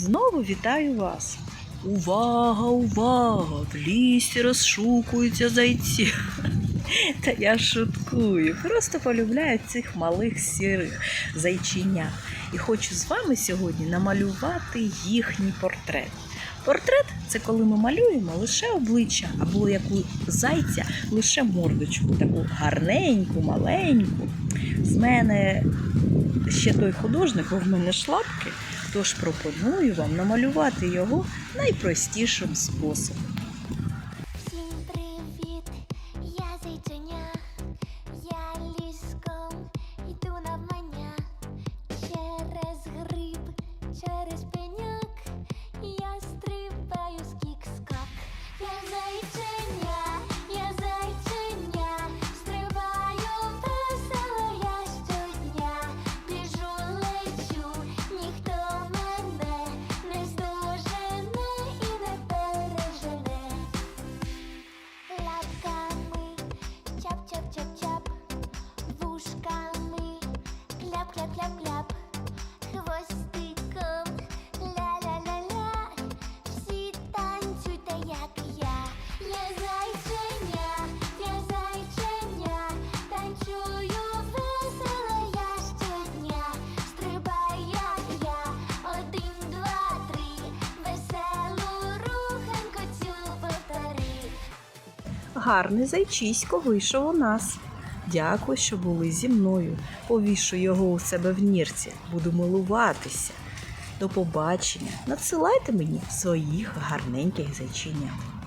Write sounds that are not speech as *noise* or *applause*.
Знову вітаю вас. Увага, увага! В лісі розшукуються зайці. *laughs* Та я шуткую. Просто полюбляю цих малих сірих зайченят. І хочу з вами сьогодні намалювати їхній портрет. Портрет це коли ми малюємо лише обличчя, або як у зайця лише мордочку, таку гарненьку, маленьку. З мене ще той художник, бо в мене ж лапки, тож пропоную вам намалювати його найпростішим способом. Через пеньок, я стрибаю скік-скок. Я зайченя, кляп-кляп-кляп-кляп, хвостиком. Ля-ля-ля-ля, всі танцюйте, як я. Я зайченя, я зайченя, танцюю весело я щодня, стрибай, як я, один, два, три, веселу руханку цю повтори. Гарний зайчисько вийшов у нас. Дякую, що були зі мною. Повішу його у себе в нірці. Буду милуватися. До побачення. Надсилайте мені своїх гарненьких зайченят.